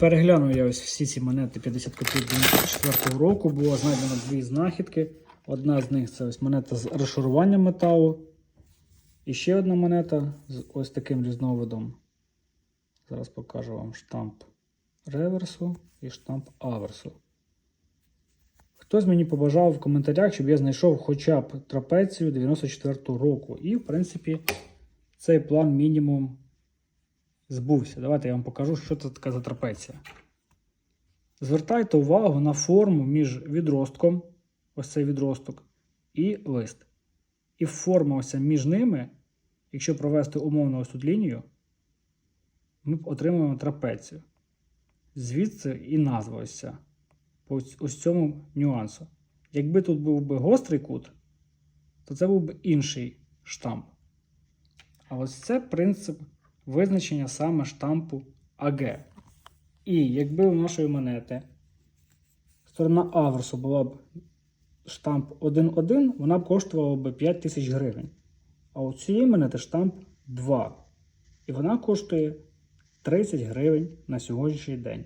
Переглянув я ось всі ці монети 50 копійок 94 року. Було знайдено дві знахідки. Одна з них це ось монета з розшаруванням металу. І ще одна монета з ось таким різновидом. Зараз покажу вам штамп реверсу і штамп аверсу. Хтось мені побажав в коментарях, щоб я знайшов хоча б трапецію 94 року. І, в принципі, цей план мінімум збувся. Давайте я вам покажу, що це така за трапеція. Звертайте увагу на форму між відростком, ось цей відросток, і лист. І форма ось між ними, якщо провести умовно ось тут лінію, ми отримуємо трапецію. Звідси і назва ось ця. По ось- цьому нюансу. Якби тут був би гострий кут, то це був би інший штамп. А ось це принцип визначення саме штампу АГ. І якби у нашої монети сторона аверсу була б штамп 1.1, вона б коштувала б 5 тисяч гривень. А у цієї монети штамп 2. І вона коштує 30 гривень на сьогоднішній день.